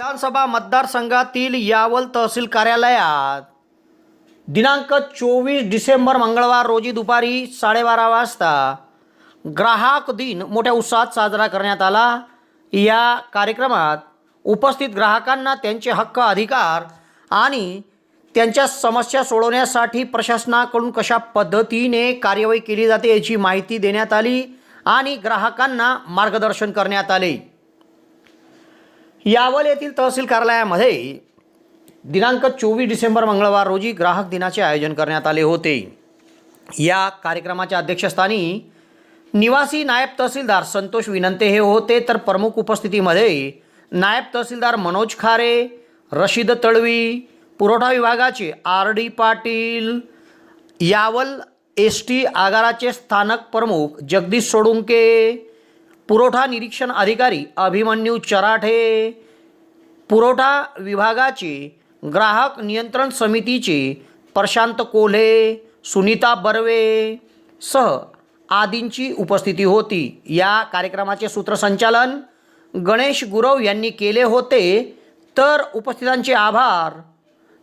विधानसभा मतदारसंघातील यावल तहसील कार्यालयात दिनांक चोवीस डिसेंबर मंगळवार रोजी दुपारी साडेबारा वाजता ग्राहक दिन मोठ्या उत्साहात साजरा करण्यात आला. या कार्यक्रमात उपस्थित ग्राहकांना त्यांचे हक्क अधिकार आणि त्यांच्या समस्या सोडवण्यासाठी प्रशासनाकडून कशा पद्धतीने कार्यवाही केली जाते याची माहिती देण्यात आली आणि ग्राहकांना मार्गदर्शन करण्यात आले. यावल येथील तहसील कार्यालयामध्ये दिनांक चोवीस डिसेंबर मंगळवार रोजी ग्राहक दिनाचे आयोजन करण्यात आले होते. या कार्यक्रमाच्या अध्यक्षस्थानी निवासी नायब तहसीलदार संतोष विनंते हे होते. तर प्रमुख उपस्थितीमध्ये नायब तहसीलदार मनोज खारे रशीद तळवी पुरवठा विभागाचे R D Patil Yawal S T आगाराचे स्थानक प्रमुख जगदीश सोडुंके पुरवठा निरीक्षण अधिकारी अभिमन्यू चराठे. पुरवठा विभागाचे ग्राहक नियंत्रण समितीचे प्रशांत कोल्हे सुनीता बर्वे सह आदींची उपस्थिती होती. या कार्यक्रमाचे सूत्रसंचालन गणेश गुरव यांनी केले होते. तर उपस्थितांचे आभार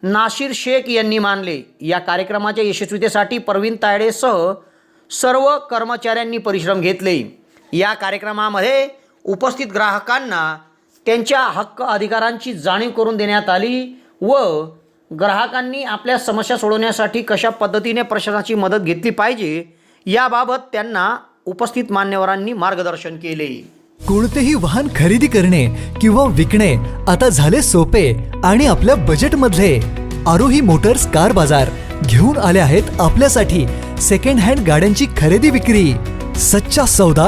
नाशिर शेख यांनी मानले. या कार्यक्रमाच्या यशस्वीतेसाठी प्रवीण तायडेसह सर्व कर्मचाऱ्यांनी परिश्रम घेतले. या कार्यक्रमामध्ये उपस्थित ग्राहकांना त्यांच्या हक्क अधिकारांची जाणीव करून देण्यात आली व ग्राहकांनी आपल्या समस्या सोडवण्यासाठी कशा पद्धतीने प्रशासनाची मदत घेतली पाहिजे याबाबत त्यांना उपस्थित मान्यवरांनी मार्गदर्शन केले. कोणतेही वाहन खरेदी करणे किंवा विकणे आता झाले सोपे आणि आपल्या बजेटमधले. आरोही मोटर्स कार बाजार घेऊन आले आहेत आपल्यासाठी सेकंड हँड गाड्यांची खरेदी विक्री. सच्चा सौदा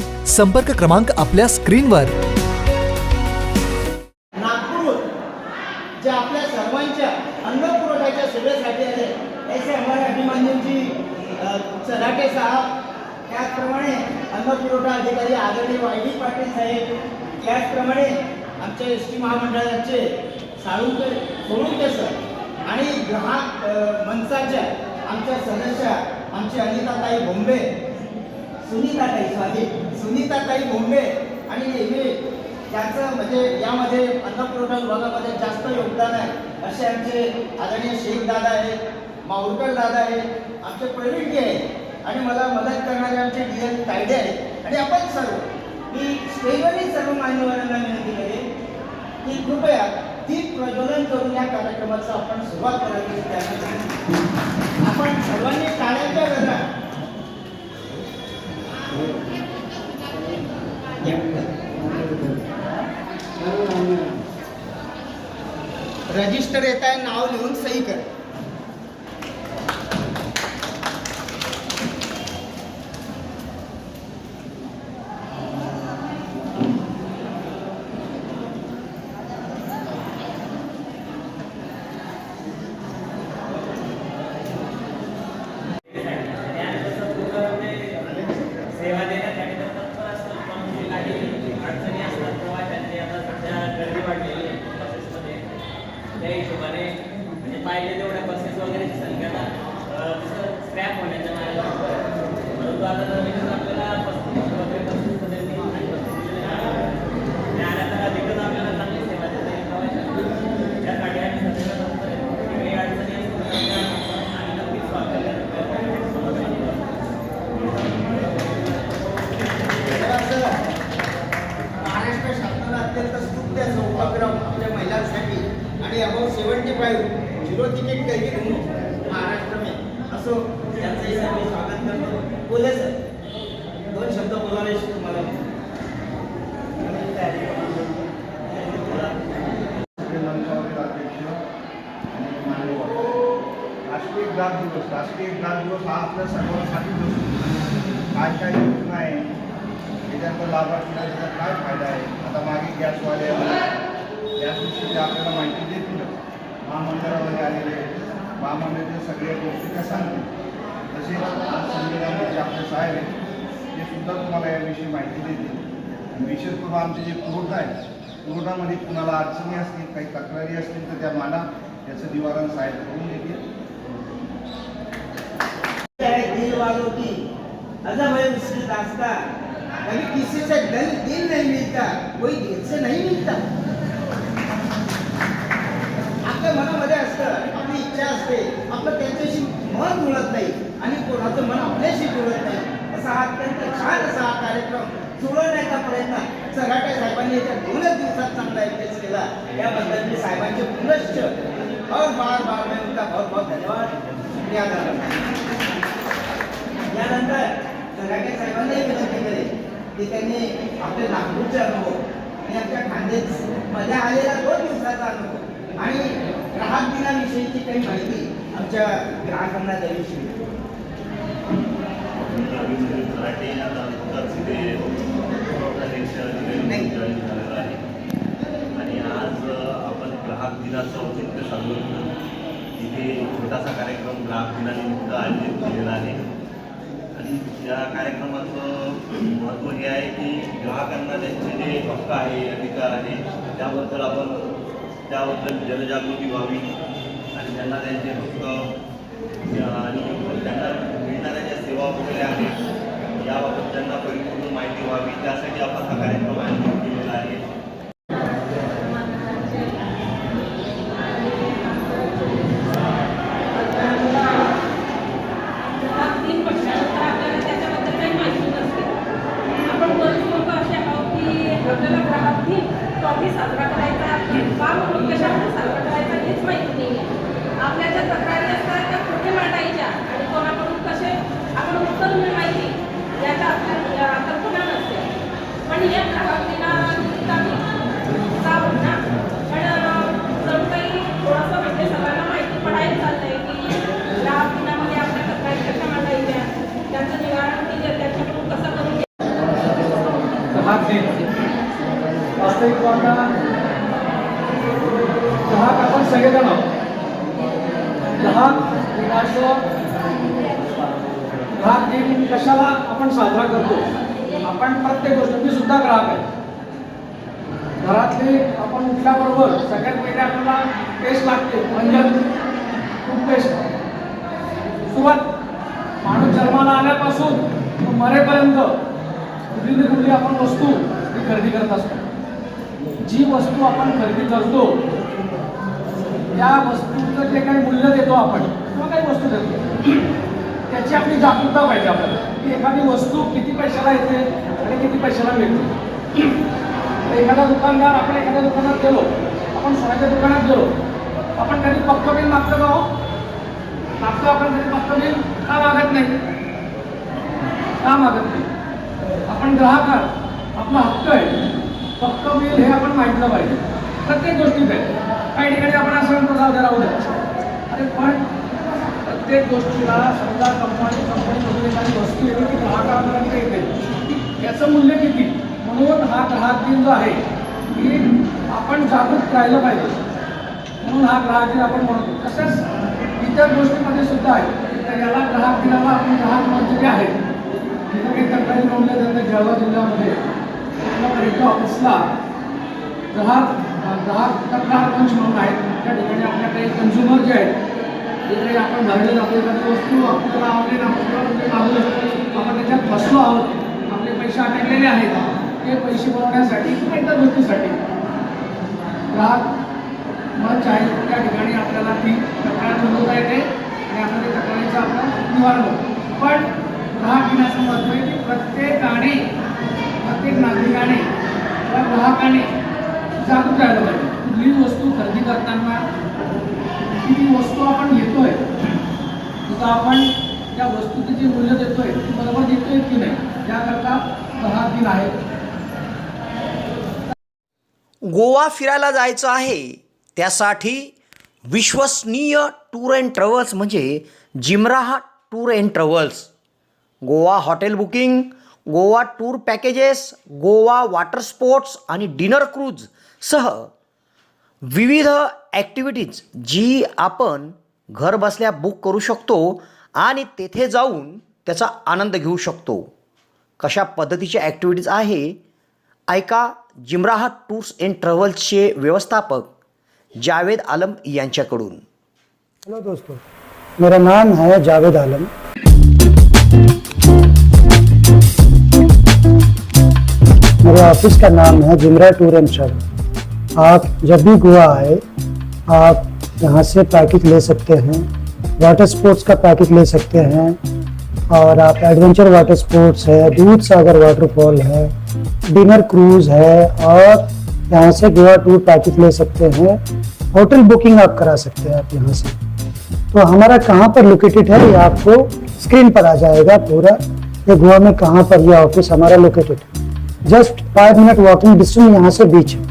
संपर्क क्रमांक आपल्या स्क्रीनवर. नागपूर जे आपल्या सर्वांच्या अन्न पुरवठ्याच्या सेवेसाठी आले ऐसे हमारे अभिमान्यू चलाटे साहेब त्याचप्रमाणे अन्न पुरवठा अधिकारी आदरणीय वाय डी पाटील साहेब त्याचप्रमाणे आमच्या एस टी महामंडळाचे साळुंके सोळुंके सर आणि ग्राहक अ, मंचाच्या आमच्या सदस्या आमची अनिताताई बोंबे सुनीताताई सॉरी काही बोंबे आणि नेहमी यांचं म्हणजे यामध्ये अन्नपुरवठा विभागामध्ये जास्त योगदान आहे. असे आमचे आदरणीय शेख दादा आहेत माऊरकर दादा आहेत आमचे प्रवीणजी आहेत आणि मला मदत करणारे आमचे डी एल तायडे आहेत. आणि आपण सर्व मी स्टेजवरील सर्व मान्यवरांना विनंती करेन की कृपया दीप प्रज्वलन करून या कार्यक्रमाचं आपण सुरुवात करावी. त्यासाठी आपण सर्वांनी रजिस्टर येत आहे नाव लिहून सही कर सेवा देण्यासाठी तर तत्पर असतात पण काही अडचणी असतात प्रवाशांची आता सध्या गर्दी वाढलेली आहे बसेसमध्ये त्या हिशोबाने म्हणजे पाहिजे तेवढ्या बसेस वगैरेची संख्या आता स्क्रॅप होण्याच्या मार्गावर आहे. परंतु आता नवीनच आपल्याला पस्तीस वगैरे बसेसमध्ये तीन आणि बसेसमध्ये आणि आल्यानंतर अधिकच आपल्याला चांगली सेवा देता येईल प्रवाशांना त्यासाठी आम्ही सध्या तत्पर आहे. काही अडचणी असतील तर त्या आम्ही नक्कीच सॉल्व्ह करण्याचा प्रयत्न करू. तर असं महाराष्ट्र शासनाला अत्यंत स्तुत्य असं उपक्रम आपल्या महिलांसाठी आणि above seventy seventy five zero ticket कधी घुमू महाराष्ट्र में असो त्यांचंही सर मी स्वागत करतो बोले सर दोन शब्द बोलावे तुम्हाला. श्रीलंकावरील अध्यक्ष आणि मान्यवर राष्ट्रीय ग्राहक दिवस. राष्ट्रीय ग्राहक दिवस हा आपल्या सर्वांसाठी असतो काय काय योजना आहे त्याच्यात लाभार्थीला त्याचा काय फायदा आहे? आता मागे गॅसवाले गॅसविषयी आपल्याला माहिती देतीलच महामंडळामध्ये आलेले महामंडळाच्या सगळ्या गोष्टी त्या सांगतील. तसेच आज संविधानाचे आपले साहेब आहेत ते सुद्धा तुम्हाला याविषयी माहिती देतील. विशेष करून आमचे जे पुरवठा आहे पुरवठामध्ये कुणाला अडचणी असतील काही तक्रारी असतील तर त्या मांडा याचं निवारण साहेब करून देतील. दिल कभी किसी से दिल दिल नहीं मिलता कोई दिल से नहीं मिलता। आपल्या मनामध्ये असतं आपली इच्छा असते आपलं त्यांच्याशी मन जुळत नाही. आणि कोणाचं मन आपल्याशी जुळत नाही. असा हा अत्यंत छान असा हा कार्यक्रम जुळवण्याचा प्रयत्न सराटे साहेबांनी याच्या दोनच दिवसात चांगला यशस्वी केला. याबद्दल मी साहेबांचे पुनश्च और बार बार मैं उनका बहुत बहुत धन्यवाद. यानंतर सराटे साहेबांनाही विनंती करेल की त्यांनी आपले नागपूरचे अनुभव आणि आमच्या खांदेच मध्ये आलेला दोन दिवसाचा अनुभव आणि ग्राहक दिनाविषयीची काही माहिती आमच्या ग्राहकांना द्यावीशी मराठी आता नुकताच नाही. जॉईन झालेला आहे. आणि आज आपण ग्राहक दिनाचं औचित्य साधून इथे छोटासा कार्यक्रम ग्राहक दिनानिमित्त आयोजित केलेला आहे. आणि या कार्यक्रमाचं महत्त्व हे आहे की ग्राहकांना त्यांचे जे हक्क आहे अधिकार आहे त्याबद्दल आपण त्याबद्दल जनजागृती व्हावी. आणि त्यांना त्यांचे हक्क आणि त्यांना मिळणाऱ्या ज्या सेवा वगैरे आहेत याबाबत त्यांना परिपूर्ण माहिती व्हावी. त्यासाठी आपण हा कार्यक्रम आयोजित केलेला आहे तीन वर्षानंतर आपल्याला त्याच्याबद्दल काही माहिती नसते आपण बरेच लोक असे आहोत की आपल्याला ग्राहक दिन कॉफी साजरा करायचा का म्हणून कशामध्ये साजरा करायचा हेच माहिती नाही आहे आपल्या ज्या तक्रारी असतात त्या कुठे मांडायच्या आणि कोणाकडून कसे आपण उत्तर मिळवायची याच्या आपल्या कल्पना नसते पण या ग्राहक दिनानिमित्त आम्ही जाऊ ना पण अं, जणू काही थोडंसं म्हणजे सगळ्यांना माहिती पडायला चाललंय की ग्राहक दिनामध्ये आपल्या तक्रारी कशा मांडायच्या त्याचं निवारण केलं त्याच्याकडून कसं करून ग्राहक दिन वास्तविक पाहता ग्राहक आपण सगळेजण आहोत ग्राहक दिनाचं ग्राहक दिन कशाला आपण साजरा करतो? आपण प्रत्येक गोष्ट मी सुद्धा ग्राहक आहे. घरातले आपण उठल्याबरोबर सगळ्यात पहिले आपल्याला पेस्ट लागते म्हणजे खूप पेस्ट सुरुवात माणूस जन्माला आल्यापासून मरेपर्यंत कुठली ना कुठली आपण वस्तू ही खरेदी करत असतो. जी वस्तू आपण खरेदी करतो त्या वस्तूचं जे काही मूल्य देतो आपण किंवा काही वस्तू देतो त्याची आपली जागरूकता पाहिजे आपल्याला. की एखादी वस्तू किती पैशाला येते आणि किती पैशाला मिळते. एखादा दुकानदार आपण एखाद्या दुकानात गेलो आपण स्वतःच्या दुकानात गेलो आपण कधी पक्क बिल मागतो का हो? मागतो आपण कधी पक्क बिल? का मागत नाही? का मागत नाही? आपण ग्राहक आहात आपला हक्क आहे. पक्क बिल हे आपण माहितलं पाहिजे. प्रत्येक गोष्टीत आहे. काही ठिकाणी आपण असं म्हणतो जाऊ द्या राहू द्या. अरे पण प्रत्येक गोष्टीला समजा कंपनी कंपनीमधून एखादी वस्तू येते ती ग्राहकापर्यंत येते. याचं मूल्य किती? म्हणून हा ग्राहक दिन जो आहे की आपण जागृत राहिलं पाहिजे. म्हणून हा ग्राहक दिन आपण म्हणतो. तसंच इतर गोष्टीमध्ये सुद्धा आहे तर याला ग्राहक दिनाला आपण ग्राहक मंजुरी आहे. काही तक्रारी नोंदल्या जातात जळगाव जिल्ह्यामध्ये. ऑफिसला ग्राहक दहा तक्रार पंच म्हणून आहेत. त्या ठिकाणी आपल्याकडे कन्झ्युमर जे आहेत जे काही आपण घडले जातो एखादी वस्तू आपल्याला ऑनलाईन आपण म्हणजे आपण त्याच्यात फसलो आहोत आपले पैसे अटकलेले आहेत ते पैसे बनवण्यासाठी किंवा इतर गोष्टीसाठी. ग्राहक मंच आहे त्या ठिकाणी आपल्याला ती तक्रार नोंदवता येते आणि आपण त्या तक्रारीचं आपलं निवारण पण ग्राहक दिनाचं महत्त्व आहे की प्रत्येकाने प्रत्येक नागरिकाने किंवा ग्राहकाने जागरूक राहिलं पाहिजे. कुठलीही वस्तू खरेदी करताना की ती वस्तू आपण घेतोय तिथं आपण त्या वस्तूचं जे मूल्य देतोय ते बरोबर देतोय की नाही याकरता दहा दिन आहे गोवा फिरायला जायचं आहे त्यासाठी विश्वसनीय टूर अँड ट्रॅव्हल्स म्हणजे जिमराहा tour and travels. Goa hotel booking Goa tour packages Goa water sports आणि डिनर क्रूज सह विविध ॲक्टिव्हिटीज जी आपण घर बसल्या बुक करू शकतो आणि तेथे जाऊन त्याचा आनंद घेऊ शकतो. कशा पद्धतीच्या ॲक्टिव्हिटीज आहे? ऐका जिमराहा टूर्स अँड ट्रॅव्हल्सचे व्यवस्थापक जावेद आलम यांच्याकडून. हेलो दोस्तों मेरा नाम है जावेद आलम. मेरे ऑफिस का नाम है जिमरा टूर एंड ट्रैवल आप जब भी गोवा आए, आप यहाँ से पैकेज ले सकते हैं वाटर स्पोर्ट्स का पैकेज ले सकते हैं, और आप एडवेंचर वाटर स्पोर्ट्स है, दूध सागर वाटरफॉल है डिनर क्रूज है, और यहाँ से गोवा टूर पैकेज ले सकते हैं होटल बुकिंग आप करा सकते हैं आप यहाँ से। तो हमारा कहाँ पर लोकेटेड है, ये आपको स्क्रीन पर आ जाएगा पूरा, ये गोवा में कहाँ पर ये ऑफ़िस हमारा लोकेटेड है। Just five minute walking distance यहाँ से बीच है।